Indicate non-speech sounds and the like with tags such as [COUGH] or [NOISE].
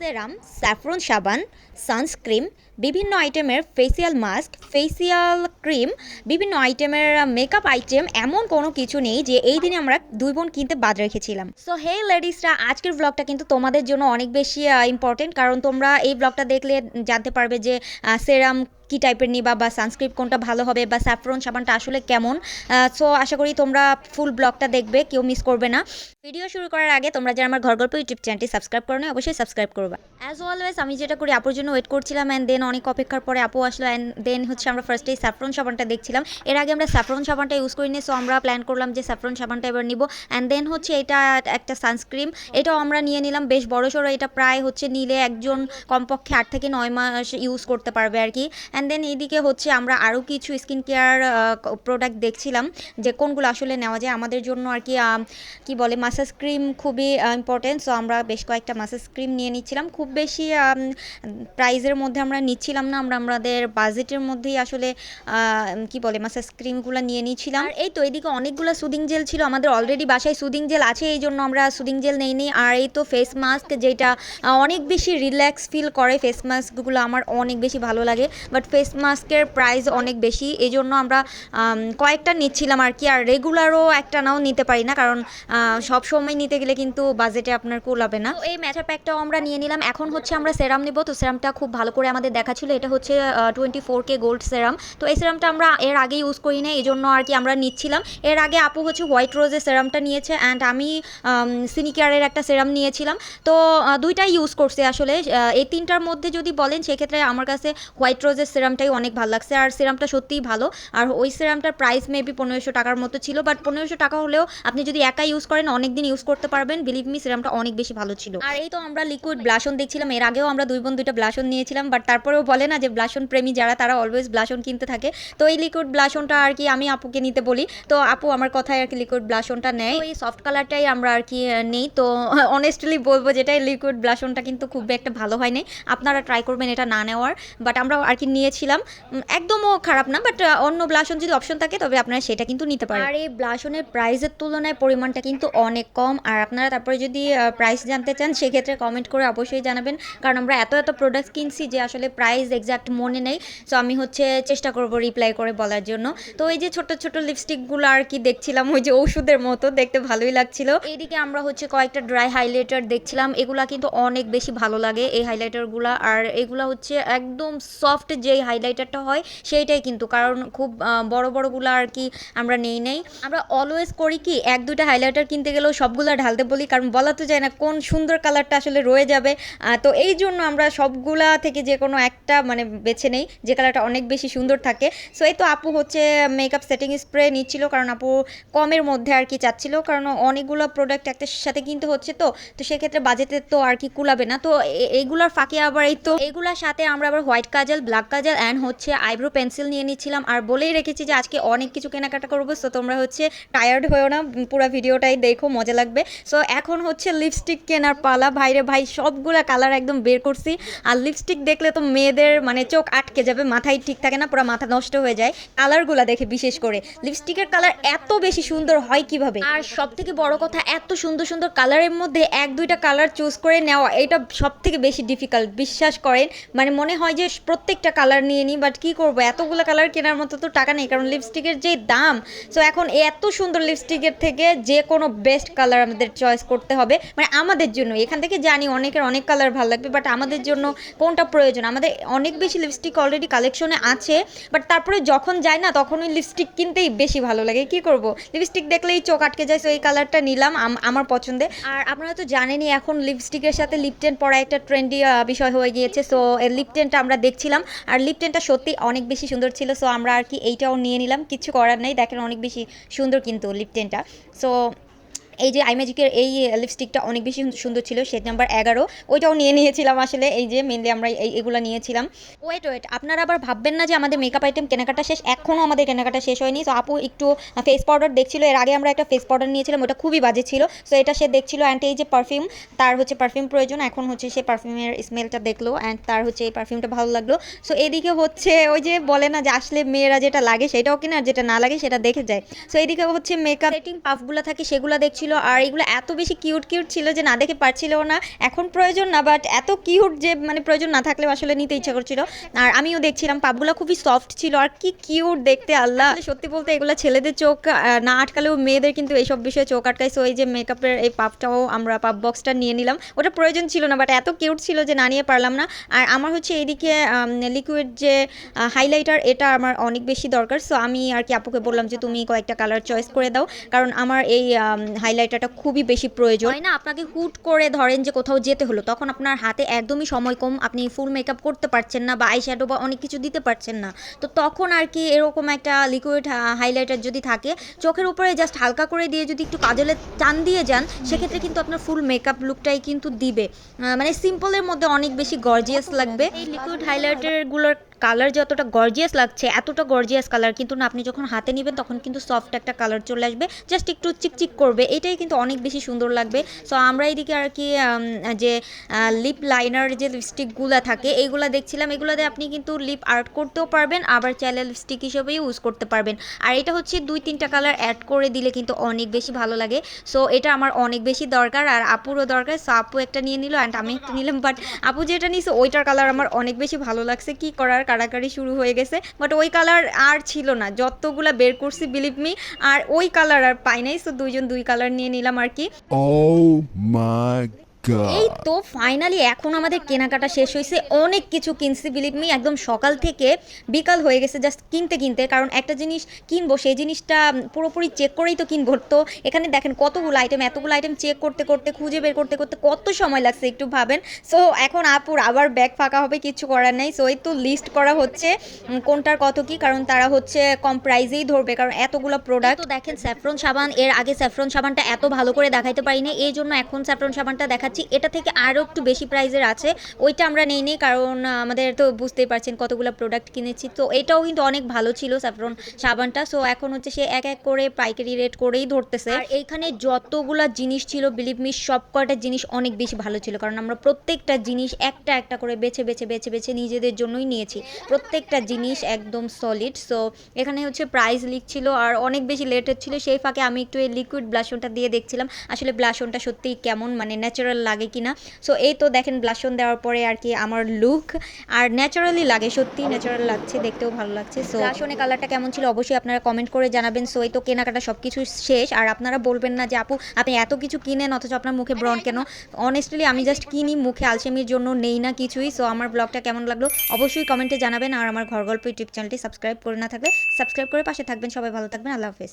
সেরাম, saffron সাবান সানস্ক্রিম বিভিন্ন আইটেমের ফেসিয়াল মাস্ক, ফেসিয়াল ক্রিম, বিভিন্ন আইটেমের মেকআপ আইটেম, এমন কোনো কিছু নেই যে এই দিনে আমরা দুই বোন কিনতে বাদ রেখেছিলাম। সো হে লেডিসরা আজকের ব্লগটা কিন্তু তোমাদের জন্য অনেক বেশি ইম্পর্টেন্ট কারণ তোমরা এই ব্লগটা দেখলে জানতে পারবে যে সেরাম কি টাইপের নিবা বা সানস্ক্রিপ্ট কোনটা ভালো হবে বা স্যাফরন সাবানটা আসলে কেমন? সো আশা করি তোমরা ফুল ব্লগটা দেখবে, কেউ মিস করবে না। ভিডিও শুরু করার আগে তোমরা যারা আমার ঘর গল্প ইউটিউব চ্যানেলটি সাবস্ক্রাইব করো না অবশ্যই সাবস্ক্রাইব করবা। অ্যাজ অলওয়েজ আমি যেটা করি, আপুর জন্য ওয়েট করছিলাম অ্যান্ড দেন অনেক অপেক্ষার পরে আপু আসলো অ্যান্ড দেন হচ্ছে আমরা ফার্স্টেই স্যাফরন সাবানটা দেখছিলাম। এর আগে আমরা স্যাফরন সাবানটা ইউজ করিনি সো আমরা প্ল্যান করলাম যে স্যাফরন সাবানটা এবার নিব। অ্যান্ড দেন হচ্ছে এটা একটা সানস্ক্রিম এটাও আমরা নিয়ে নিলাম। বেশ বড় সড়ো এটা প্রায় হচ্ছে নিলে একজন কমপক্ষে আট থেকে নয় মাস ইউজ করতে পারবে আর কি। অ্যান্ড দেন এইদিকে হচ্ছে আমরা আরও কিছু স্কিন কেয়ার প্রোডাক্ট দেখছিলাম যে কোনগুলো আসলে নেওয়া যায়। আমাদের জন্য আর কি কি বলে মাসাজ ক্রিম খুবই ইম্পর্টেন্ট সো আমরা বেশ কয়েকটা মাসাজ ক্রিম নিয়ে নিচ্ছিলাম। খুব বেশি প্রাইজের মধ্যে আমরা নিচ্ছিলাম না। আমরা আমাদের বাজেটের মধ্যেই আসলে কি বলে মাসাজ ক্রিমগুলো নিয়ে নিচ্ছিলাম। আর এই তো এইদিকে অনেকগুলো সুদিং জেল ছিল। আমাদের অলরেডি বাসায় সুদিং জেল আছে, এই জন্য আমরা সুদিং জেল নেইনি। আর এই তো ফেস মাস্ক যেটা অনেক বেশি রিল্যাক্স ফিল করে ফেস মাস্কগুলো আমার অনেক বেশি ভালো লাগে। বাট ফেস মাস্কের প্রাইস অনেক বেশি। এই জন্য আমরা কয়েকটা নিচ্ছিলাম আর কি, আর রেগুলারও একটা নাও নিতে পারি না, কারণ সব সময় নিতে গেলে কিন্তু বাজেটে আপনার কুলাবে না। এই ম্যাচার প্যাকটাও আমরা নিয়ে নিলাম। এখন হচ্ছে আমরা সেরাম নিব। তো সেরামটা খুব ভালো করে আমাদের দেখা ছিল এটা হচ্ছে twenty four K gold serum তো এই সেরামটা আমরা এর আগে ইউজ করি না এই জন্য আর কি আমরা নিচ্ছিলাম। এর আগে আপু হচ্ছে হোয়াইট রোজের সেরামটা নিয়েছে অ্যান্ড আমি সিনিকেয়ারের একটা সেরাম নিয়েছিলাম। তো দুইটাই ইউজ করছে আসলে। এই তিনটার মধ্যে যদি বলেন, সেক্ষেত্রে আমার কাছে হোয়াইট রোজের সিরামটাই অনেক ভালো লাগছে। আর সিরামটা সত্যিই ভালো। আর ওই সিরামটার প্রাইস মেবি পনেরোশো টাকার মতো ছিল। বাট পনেরোশো টাকা হলেও আপনি যদি একা ইউজ করেন অনেক দিন ইউজ করতে পারবেন। বিলিভ মি সিরামটা অনেক বেশি ভালো ছিল। আর এই তো আমরা লিকুইড ব্লাশন দেখছিলাম। এর আগেও আমরা দুই বোন দুইটা ব্লাশন নিয়েছিলাম। বাট তারপরেও বলে না যে ব্লাশন প্রেমী যারা, তারা অলওয়েজ ব্লাশন কিনতে থাকে। তো এই লিকুইড ব্লাশনটা আর কি আমি আপুকে নিতে বলি। তো আপু আমার কথায় আর কি লিকুইড ব্লাশনটা নেয়। এই সফট কালারটাই আমরা আর কি নেই। তো [LAUGHS] অনেস্টলি বলব যেটা লিকুইড ব্লাশনটা কিন্তু খুব একটা ভালো হয় নাই আপনারা ট্রাই করবেন এটা না নেওয়ার। বাট আমরা আর কি নিয়েছিলাম একদমও খারাপ না বাট অন্য ব্লাশন যদি অপশন থাকে, তবে আপনারা সেটা কিন্তু নিতে পারেন। আর এই ব্লাশনের প্রাইসের তুলনায় পরিমাণটা কিন্তু অনেক কম। আর আপনারা তারপরে যদি প্রাইস জানতে চান, সেক্ষেত্রে কমেন্ট করে অবশ্যই জানাবেন। কারণ আমরা এত এত প্রোডাক্ট কিনছি যে আসলে প্রাইস এক্সাক্ট মনে নেই। সো আমি হচ্ছে চেষ্টা করব রিপ্লাই করে বলার জন্য। তো এই যে ছোট ছোট লিপস্টিকগুলো আর কি দেখছিলাম, ওই যে ওষুধের মতো, দেখতে ভালোই লাগছিল। এইদিকে আমরা হচ্ছে কয়েকটা ড্রাই হাইলাইটার দেখছিলাম। এগুলা কিন্তু অনেক বেশি ভালো লাগে এই হাইলাইটারগুলো আর এগুলা হচ্ছে একদম সফট যে হাইলাইটারটা হয়, সেইটাই কিন্তু। কারণ খুব বড়, বড়গুলো আর কি আমরা নেই নেই। আমরা অলওয়েজ করি কি, এক, দুইটা হাইলাইটার কিনতে গেলেও সবগুলো ঢালতে বলি, কারণ বলা তো যায় না কোন সুন্দর কালারটা আসলে রয়ে যাবে। তো এই জন্য আমরা সবগুলা থেকে যে কোনো একটা মানে বেছে নেই, যে কালারটা অনেক বেশি সুন্দর থাকে। সো এই তো আপু হচ্ছে মেকআপ সেটিং স্প্রে নিচ্ছিল, কারণ আপু কমের মধ্যে আর কি চাচ্ছিল, কারণ অনেকগুলো প্রোডাক্ট একটা সাথে কিনতে হচ্ছে তো। তো সেক্ষেত্রে বাজেটের তো আর কি কুলাবে না। তো এইগুলার ফাঁকে আবার এই তো এইগুলার সাথে আমরা আবার white kajal black kajal and হচ্ছে আইব্রো পেন্সিল নিয়ে নিচ্ছিলাম। আর বলেই রেখেছি যে আজকে অনেক কিছু কেনাকাটা করব। সো তোমরা হচ্ছে টায়ার্ড হয়েও না, পুরো ভিডিওটাই দেখো, মজা লাগবে। সো এখন হচ্ছে লিপস্টিক কেনার পালা। ভাইরে ভাই, সবগুলা কালার একদম বের করছি। আর লিপস্টিক দেখলে তো মেয়েদের মানে চোখ আটকে যাবে মাথায় ঠিক থাকে না, পুরো মাথা নষ্ট হয়ে যায়। কালারগুলা দেখে বিশেষ করে। লিপস্টিকের কালার এত বেশি সুন্দর হয় কীভাবে? আর সব থেকে বড় কথা, এত সুন্দর সুন্দর কালারের মধ্যে এক দুইটা কালার চুজ করে নেওয়া, এটা সব থেকে বেশি ডিফিকাল্ট বিশ্বাস করেন মানে মনে হয় যে প্রত্যেকটা কালার নিয়ে নিই বাট কি করব? এতগুলো কালার কেনার মতো তো টাকা নেই, কারণ লিপস্টিকের যে দাম সো এখন এত সুন্দর লিপস্টিকের থেকে যে কোনো বেস্ট কালার আমাদের চয়েস করতে হবে মানে আমাদের জন্য। এখান থেকে জানি অনেকের অনেক কালার ভালো লাগবে বাট আমাদের জন্য কোনটা প্রয়োজন? আমাদের অনেক বেশি লিপস্টিক অলরেডি কালেকশনে আছে বাট তারপরে যখন যায় না, তখন ওই লিপস্টিক কিনতেই বেশি ভালো লাগে। কি করব? লিপস্টিক দেখলেই চোখ আটকে যায় সো এই কালারটা নিলাম আম- আমার পছন্দে। আর আপনারা তো জানেনই, এখন লিপস্টিকের সাথে লিপটেন পরা একটা ট্রেন্ডি বিষয় হয়ে গিয়েছে সো লিপটেনটা আমরা দেখছিলাম, আর লিপটেনটা সত্যি অনেক বেশি সুন্দর ছিল সো আমরা আর কি এইটাও নিয়ে নিলাম। কিছু করার নেই, দেখেন অনেক বেশি সুন্দর কিন্তু লিপটেনটা সো এই যে আইম্যাজিকের এই লিপস্টিকটা অনেক বেশি সুন্দর ছিল শেড নাম্বার এগারো। ওইটাও নিয়ে নিয়েছিলাম আসলে, এই যে মেনলি আমরা এই, এগুলো নিয়েছিলাম। ওয়েট ওয়েট আপনারা আবার ভাববেন না যে আমাদের মেকআপ আইটেম কেনাকাটা শেষ, এখনও আমাদের কেনাকাটা শেষ হয়নি। সো আপু একটু ফেস পাউডার দেখছিল, এর আগে আমরা একটা ফেস পাউডার নিয়েছিলাম, ওটা খুবই বাজে ছিল। সো এটা সে দেখছিল অ্যান্ড এই যে পারফিউম তার হচ্ছে পারফিউম প্রয়োজন। এখন হচ্ছে সে পারফিউমের স্মেলটা দেখল অ্যান্ড তার হচ্ছে এই পারফিউমটা ভালো লাগল। সো এদিকে হচ্ছে ওই যে বলে না যে আসলে মেয়েরা যেটা লাগে সেটাও কিনা আর যেটা না লাগে সেটা দেখে যায়। সো এইদিকে হচ্ছে মেকআপ সেটিং পাফগুলো থাকে সেগুলো দেখছিল ছিল আর এগুলো এত বেশি কিউট কিউট ছিল যে না দেখে পারছিল না। এখন প্রয়োজন না বাট এত কিউট যে মানে প্রয়োজন না থাকলেও আসলে নিতে ইচ্ছা করছিল। আর আমিও দেখছিলাম, পাপগুলো খুবই সফট ছিল, আর কি কিউট দেখতে, আল্লাহ। সত্যি বলতে এগুলো ছেলেদের চোখ না আটকালেও মেয়েদের কিন্তু এইসব বিষয়ে চোখ আটকায়। সো এই যে মেকআপের এই পাপটাও আমরা পাপ বক্সটা নিয়ে নিলাম। ওটা প্রয়োজন ছিল না বাট এত কিউট ছিল যে না নিয়ে পারলাম না। আর আমার হচ্ছে এইদিকে লিকুইড যে হাইলাইটার এটা আমার অনেক বেশি দরকার। সো আমি আর কি আপুকে বললাম যে, তুমি কয়েকটা কালার চয়েস করে দাও। কারণ আমার এই হাইলাইটারটা খুবই বেশি প্রয়োজন। হয় না? আপনাকে হুট করে ধরেন যে কোথাও যেতে হলো তখন আপনার হাতে একদমই সময় কম আপনি ফুল মেকআপ করতে পারছেন না বা আই শ্যাডো বা অনেক কিছু দিতে পারছেন না। তো তখন আর কি এরকম একটা লিকুইড হাইলাইটার যদি থাকে চোখের উপরে জাস্ট হালকা করে দিয়ে যদি একটু কাজলে টান দিয়ে যান সেক্ষেত্রে কিন্তু আপনার ফুল মেকআপ লুকটাই কিন্তু দিবে। মানে সিম্পলের মধ্যে অনেক বেশি গর্জিয়াস লাগবে। এই লিকুইড হাইলাইটারগুলোর কালার যতটা গর্জিয়াস লাগছে, এতটা গর্জিয়াস কালার কিন্তু না, আপনি যখন হাতে নেবেন তখন কিন্তু সফট একটা কালার চলে আসবে। জাস্ট একটু চিকচিক করবে, এটাই কিন্তু অনেক বেশি সুন্দর লাগবে। সো আমরা এদিকে আর কি যে লিপ লাইনার যে লিপস্টিকগুলো থাকে, এইগুলো দেখছিলাম, এগুলোতে আপনি কিন্তু লিপ আর্ট করতেও পারবেন, আবার চাইলে লিপস্টিক হিসেবে ইউজ করতে পারবেন। আর এটা হচ্ছে দুই তিনটা কালার অ্যাড করে দিলে কিন্তু অনেক বেশি ভালো লাগে। সো এটা আমার অনেক বেশি দরকার, আর আপুরও দরকার। সো আপু একটা নিয়ে নিল অ্যান্ড আমি একটা নিলাম বাট আপু যেটা নিয়েছে ওইটার কালার আমার অনেক বেশি ভালো লাগছে। কি করার? কাড়াকাড়ি শুরু হয়ে গেছে বাট ওই কালার আর ছিল না। যতগুলা বের করছি বিলিভ মি আর ওই কালার আর পাই নাই সো দুইজন দুই কালার নিয়ে নিলাম আর কি। ও my এই তো ফাইনালি এখন আমাদের কেনাকাটা শেষ হয়েছে অনেক কিছু কিনছি বিলিভ মি একদম সকাল থেকে বিকাল হয়ে গেছে জাস্ট কিনতে কিনতে। কারণ একটা জিনিস কিনবো সেই জিনিসটা পুরোপুরি চেক করেই তো কিনবো। তো এখানে দেখেন কতগুলো আইটেম এতগুলো আইটেম চেক করতে করতে খুঁজে বের করতে করতে কত সময় লাগছে একটু ভাবেন। সো এখন আপুর আবার ব্যাগ ফাঁকা হবে কিছু করার নাই। সো এই তো লিস্ট করা হচ্ছে কোনটার কত কি কারণ তারা হচ্ছে কম প্রাইজেই ধরবে কারণ এতগুলো প্রোডাক্ট তো দেখেন স্যাফরন সাবান এর আগে স্যাফরন সাবানটা এত ভালো করে দেখাইতে পারিনি এই জন্য এখন স্যাফরন সাবানটা দেখাচ্ছি। এটা থেকে আরও একটু বেশি প্রাইজের আছে। ওইটা আমরা নেই নেই, কারণ আমাদের তো বুঝতেই পারছেন কতগুলো প্রোডাক্ট কিনেছি। তো এটাও কিন্তু অনেক ভালো ছিল স্যাফরন সাবানটা। সো এখন হচ্ছে সে এক এক করে পাইকারি রেট করেই ধরতেছে। আর এইখানে যতগুলা জিনিস ছিল বিলিভ মি সব কয়টা জিনিস অনেক বেশি ভালো ছিল। কারণ আমরা প্রত্যেকটা জিনিস একটা একটা করে বেছে বেছে বেছে বেছে নিজেদের জন্যই নিয়েছি। প্রত্যেকটা জিনিস একদম সলিড সো এখানে হচ্ছে প্রাইস লিখছিল আর অনেক বেশি লেটেড ছিল। সেই ফাঁকে আমি একটু এই লিকুইড ব্লাশনটা দিয়ে দেখছিলাম। আসলে ব্লাশনটা সত্যিই কেমন? মানে ন্যাচারাল লাগে কিনা? সো এই তো দেখেন ব্লাশন দেওয়ার পরে আর কি আমার লুক আর ন্যাচারালি লাগে, সত্যি ন্যাচারাল লাগছে, দেখতেও ভালো লাগছে। সো ব্লাশনের কালারটা কেমন ছিল অবশ্যই আপনারা কমেন্ট করে জানাবেন। সো এই তো কেনাকাটা সব কিছু শেষ। আর আপনারা বলবেন না যে, আপু, আপনি এত কিছু কিনেন, অথচ আপনার মুখে ব্রন কেন? অনেস্টলি আমি জাস্ট কিনি, মুখে আলসেমির জন্য নেই না কিছুই। সো আমার ব্লগটা কেমন লাগল অবশ্যই কমেন্টে জানাবেন। আর আমার ঘর গল্প ইউটিউব চ্যানেলটি সাবস্ক্রাইব করে না থাকলে সাবস্ক্রাইব করে পাশে থাকবেন। সবাই ভালো থাকবেন। আল্লাহ হাফেজ।